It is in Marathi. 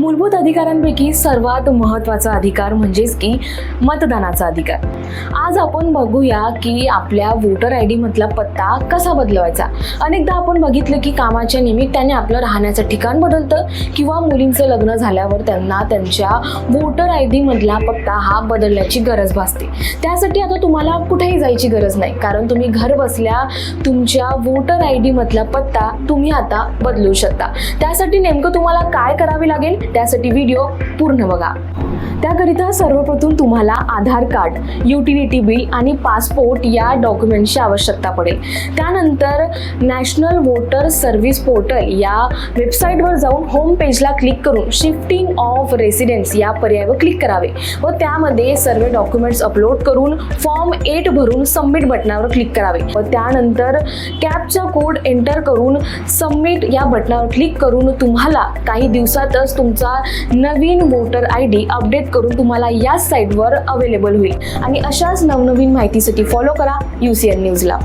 मूलभूत अधिकारांपैकी सर्वात महत्त्वाचा अधिकार म्हणजेच की मतदानाचा अधिकार. आज आपण बघूया की आपल्या वोटर आय मधला पत्ता कसा बदलवायचा? अनेकदा आपण बघितलं की कामाच्या निमित्ताने आपलं राहण्याचं ठिकाण बदलतं किंवा मुलींचं लग्न झाल्यावर त्यांना त्यांच्या वोटर आय मधला पत्ता हा बदलण्याची गरज भासते. त्यासाठी आता तुम्हाला कुठेही जायची गरज नाही. कारण तुम्ही घर बसल्या तुमच्या वोटर आय मधला पत्ता तुम्ही आता बदलू शकता. त्यासाठी नेमकं तुम्हाला काय करावे लागेल? त्यासाठी व्हिडिओ पूर्ण बघा. त्याकरिता सर्वप्रथम तुम्हाला आधार कार्ड युटिलिटी बिल आणि पासपोर्ट या डॉक्युमेंटची आवश्यकता पडेल. त्यानंतर नॅशनल वोटर सर्व्हिस पोर्टल या वेबसाईटवर जाऊन होम पेजला क्लिक करून शिफ्टिंग ऑफ रेसिडेन्स या पर्यायावर क्लिक करावे व त्यामध्ये सर्व डॉक्युमेंट्स अपलोड करून फॉर्म एट भरून सबमिट बटनावर क्लिक करावे. व त्यानंतर कॅपचा कोड एंटर करून सबमिट या बटनावर क्लिक करून तुम्हाला काही दिवसातच तुमचा नवीन वोटर आय डी अपडेट करून तुम्हाला याच साईटवर अवेलेबल होईल. आणि अशाच नवनवीन माहितीसाठी फॉलो करा यू सी एन न्यूजला